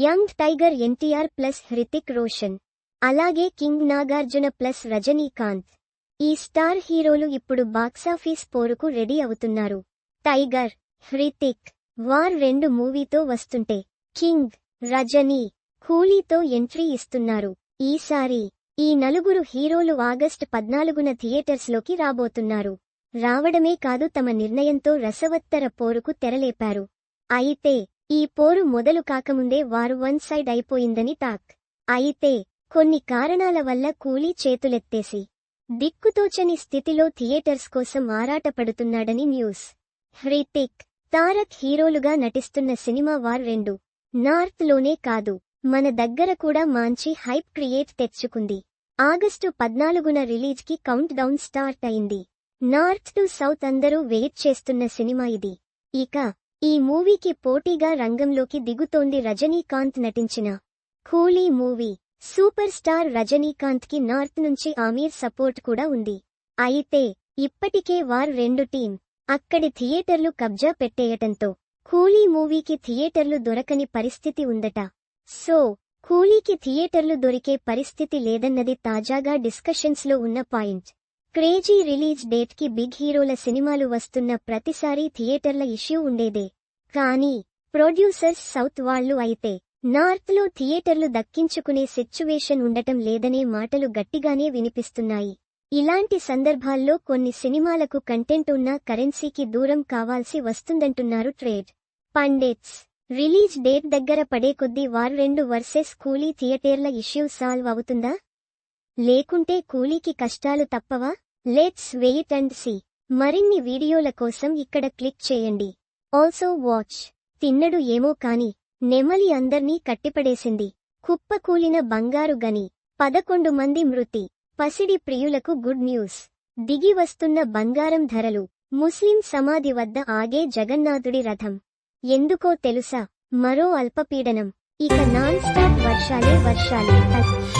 Young tiger NTR plus Hrithik Roshan. అలాగే king Nagarjuna plus Rajinikanth. ఈ star హీరోలు ఇప్పుడు బాక్సాఫీస్ పోరుకు రెడీ అవుతున్నారు. టైగర్ హృతిక్ వార్ రెండు మూవీతో వస్తుంటే కింగ్ రజనీ కూలీతో ఎంట్రీ ఇస్తున్నారు. ఈసారి ఈ నలుగురు హీరోలు ఆగస్ట్ పద్నాలుగున థియేటర్స్లోకి రాబోతున్నారు. రావడమే కాదు తమ నిర్ణయంతో రసవత్తర పోరుకు తెరలేపారు. అయితే ఈ పోరు మొదలు కాకముందే వారు వన్ సైడ్ అయిపోయిందని టాక్ అయితే కొన్ని కారణాల వల్ల కూలీ చేతులెత్తేసి దిక్కుతోచని స్థితిలో థియేటర్స్ కోసం ఆరాటపడుతున్నాడని న్యూస్. హ్రితిక్ తారక్ హీరోలుగా నటిస్తున్న సినిమా వార్ రెండు నార్త్లోనే కాదు మన దగ్గర కూడా మంచి హైప్ క్రియేట్ తెచ్చుకుంది. ఆగస్టు పద్నాలుగున రిలీజ్కి కౌంట్ డౌన్ స్టార్ట్ అయింది. నార్త్ టు సౌత్ అందరూ వెయిట్ చేస్తున్న సినిమా ఇది. ఇక ఈ మూవీకి పోటీగా రంగంలోకి దిగుతోంది రజనీకాంత్ నటించిన కూలీ మూవీ. సూపర్ స్టార్ రజనీకాంత్కి నార్త్ నుంచి ఆమీర్ సపోర్ట్ కూడా ఉంది. అయితే ఇప్పటికే వార్ రెండు టీం అక్కడి థియేటర్లు కబ్జా పెట్టేయటంతో కూలీ మూవీకి థియేటర్లు దొరకని పరిస్థితి ఉందట. సో కూలీకి థియేటర్లు దొరికే పరిస్థితి లేదన్నది తాజాగా డిస్కషన్స్లో ఉన్న పాయింట్. క్రేజీ రిలీజ్ డేట్కి బిగ్ హీరోల సినిమాలు వస్తున్న ప్రతిసారీ థియేటర్ల ఇష్యూ ఉండేదే. కానీ ప్రొడ్యూసర్స్ సౌత్ వాళ్ళు అయితే నార్త్లో థియేటర్లు దక్కించుకునే సిచ్యువేషన్ ఉండటం లేదనే మాటలు గట్టిగానే వినిపిస్తున్నాయి. ఇలాంటి సందర్భాల్లో కొన్ని సినిమాలకు కంటెంట్ ఉన్నా కరెన్సీకి దూరం కావాల్సి వస్తుందంటున్నారు ట్రేడ్. పండిట్స్. రిలీజ్ డేట్ దగ్గర పడే కొద్దీ వారు రెండు వర్సెస్ కూలీ థియేటర్ల ఇష్యూ సాల్వ్ అవుతుందా? లేకుంటే కూలీకి కష్టాలు తప్పవా? లెట్స్ వెయిట్ అండ్ సీ మరిన్ని వీడియోల కోసం ఇక్కడ క్లిక్ చేయండి. ఆల్సో వాచ్ తిన్నడు ఏమో కాని నెమలి అందర్నీ కట్టిపడేసింది. కుప్పకూలిన బంగారు గని పదకొండు మంది మృతి. పసిడి ప్రియులకు గుడ్ న్యూస్ దిగి వస్తున్న బంగారం ధరలు. ముస్లిం సమాధి వద్ద ఆగే జగన్నాథుడి రథం. ఎందుకో తెలుసా? మరో అల్పపీడనం. ఇక నాన్ స్టాప్ వర్షాలే వర్షాలే.